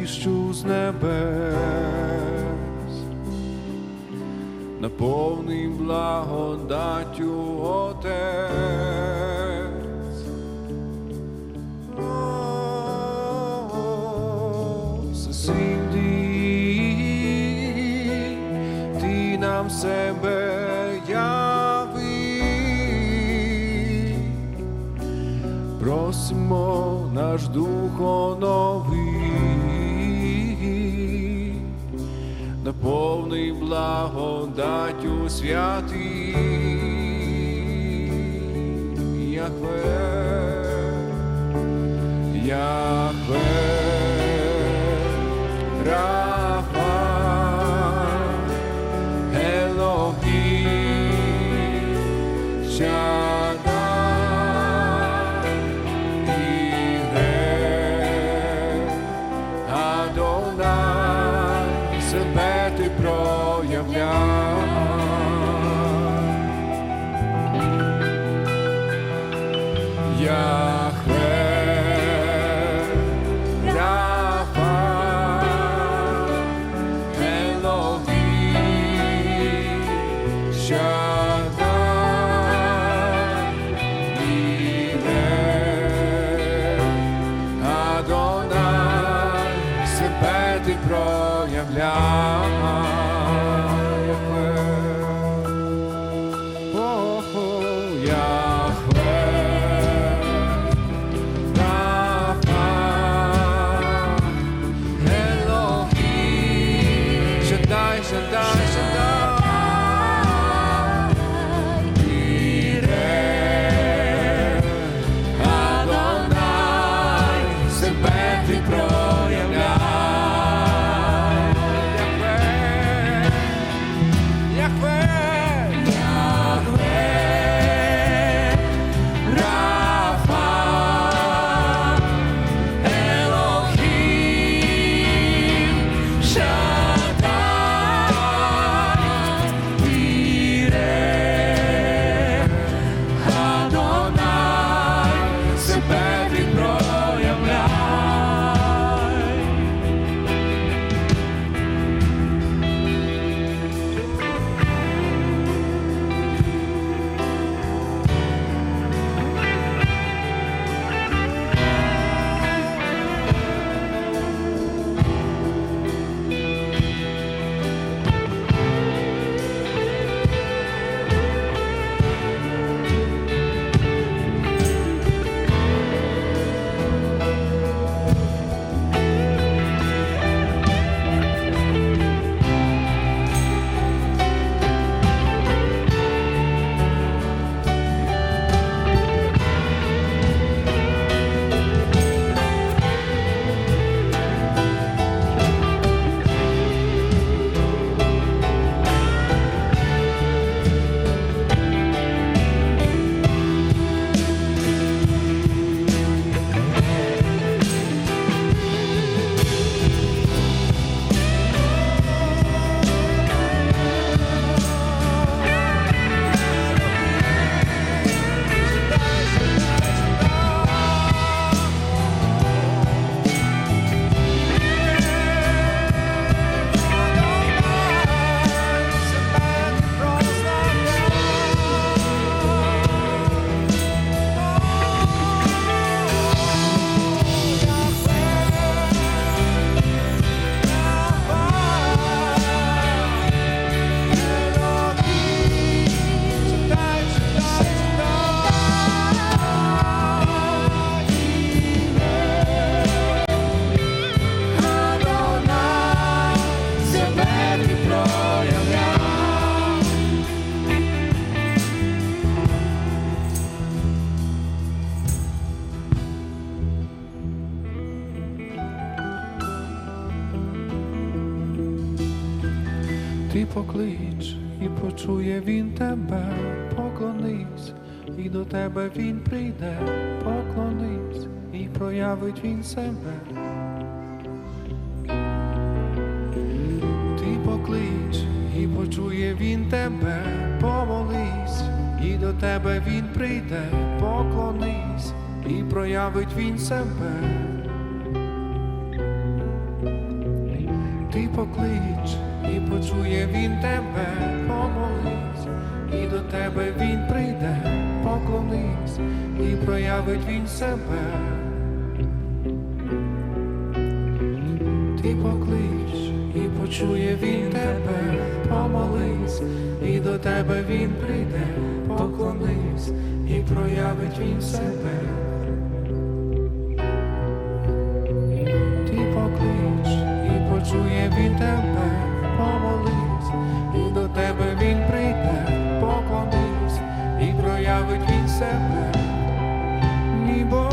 віщу з небес, наповни благодаттю Отець. О, ти нам себе яви, просимо наш дух онови. наповний благодаттю святий, Яхве. являв. Почує він тебе, поклонись, і до тебе він прийде, поклонись, і проявить він себе. Ти поклич і почує він тебе, помолись, і до тебе він прийде, поклонись, і проявить він себе. Ти поклич і почує він тебе, тебе він прийде, поклонись, і проявить він себе. Ти поклич і почує він тебе, помолись, і до тебе він прийде, поклонись, і проявить він себе. Ти поклич і почує він тебе, себе. Ні Бог,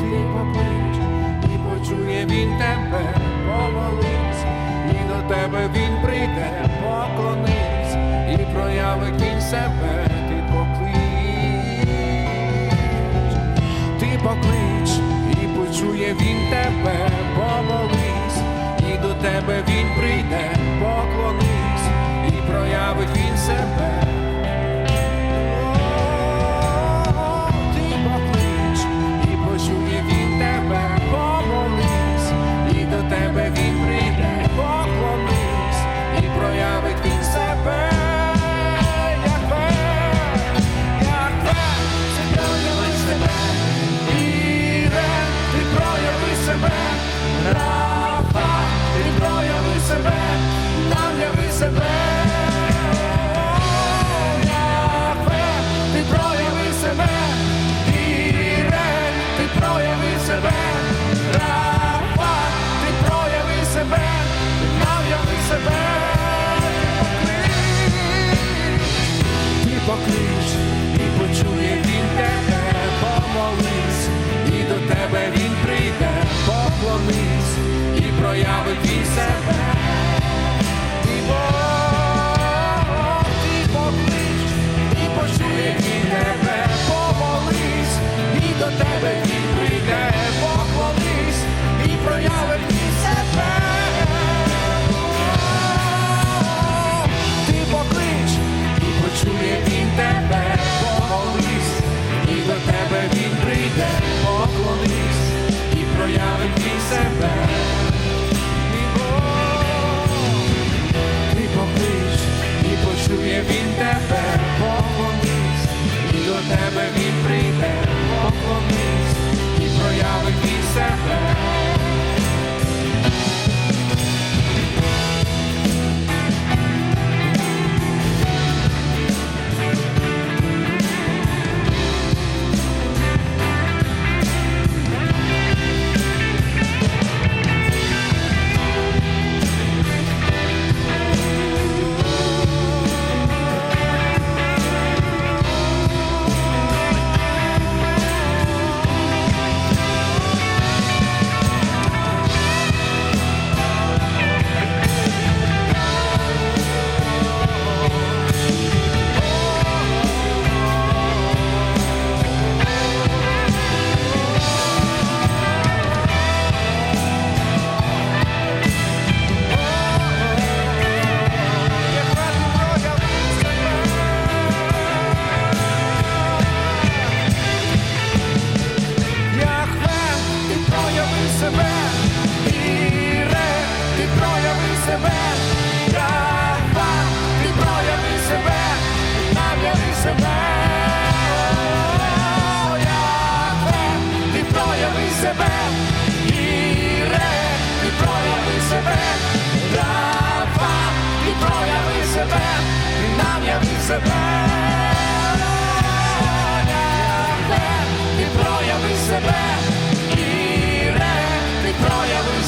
ти поклич, і почує він тебе, помолись, і до тебе він прийде, поклонись, і проявить він себе, ти поклич, ти поклич, і почує він тебе, помолись, і до тебе він прийде, поклонись, і проявить він себе.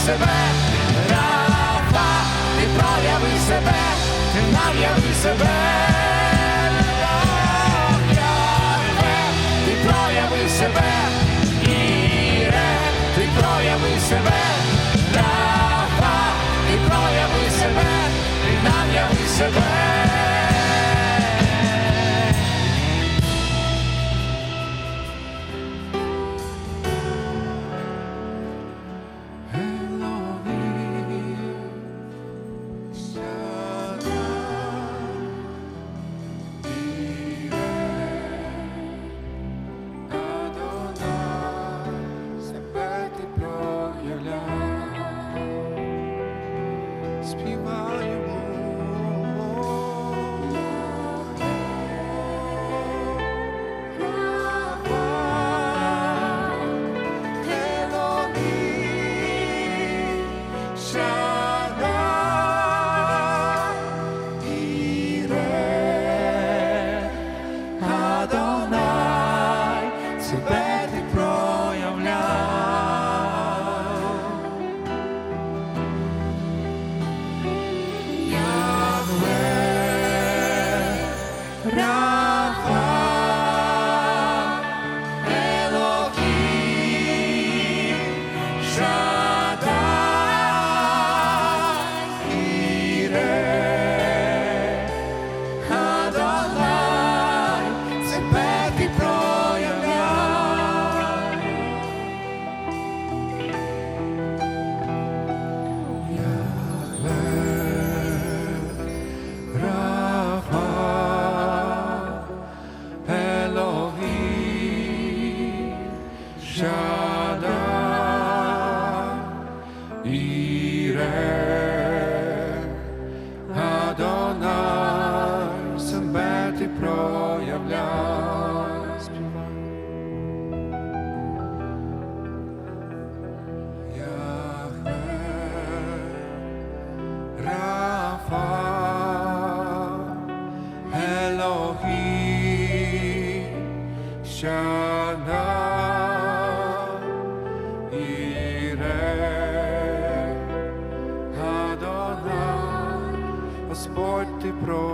Себе, Рафа, ти прояви себе, ти нав'яви себе. Яхве, ти прояви себе, Іре, ти прояви себе, Рафа, ти прояви себе, Шада. І pro